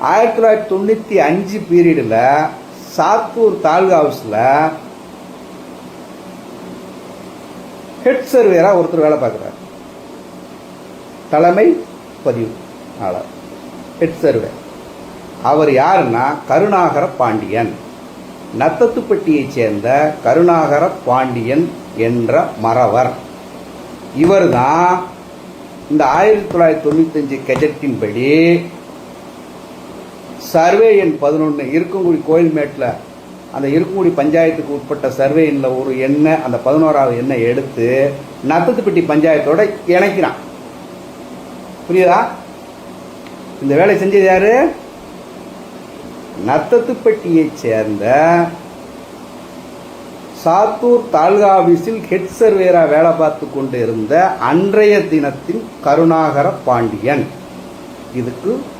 ஆயிரத்தி தொள்ளாயிரத்தி தொண்ணூற்றி அஞ்சு பீரியடில் சாத்தூர் தாலுகா ஹவுஸில் ஹெட் சர்வேராக ஒருத்தர் வேலை பார்க்குறாரு. தலைமை பதிவு ஆளர் ஹெட் சர்வே. அவர் யாருன்னா? கருணாகர பாண்டியன். நத்தத்துப்பட்டியைச் சேர்ந்த கருணாகர பாண்டியன் என்ற மறவர். இவர்தான் இந்த ஆயிரத்தி தொள்ளாயிரத்தி தொண்ணூத்தஞ்சு கெஜட்டின்படி சர்வே எண் பதினொன்று இருக்கங்குடி கோயில்மேட்டில் அந்த இருக்கங்குடி பஞ்சாயத்துக்கு உட்பட்ட சர்வே எண்ணில் ஒரு எண்ணை அந்த பதினோராவது எண்ணை எடுத்து நத்தத்துப்பட்டி பஞ்சாயத்தோட இணைக்கிறான். புரியுதா? இந்த வேலை செஞ்சது யாரு? நத்தத்துப்பட்டியை சேர்ந்த சாத்தூர் தாலுகா ஆபீஸில் ஹெட் சர்வேரா வேலை பார்த்து கொண்டு இருந்த அன்றைய தினத்தின் கருணாகர பாண்டியன். இதுக்கு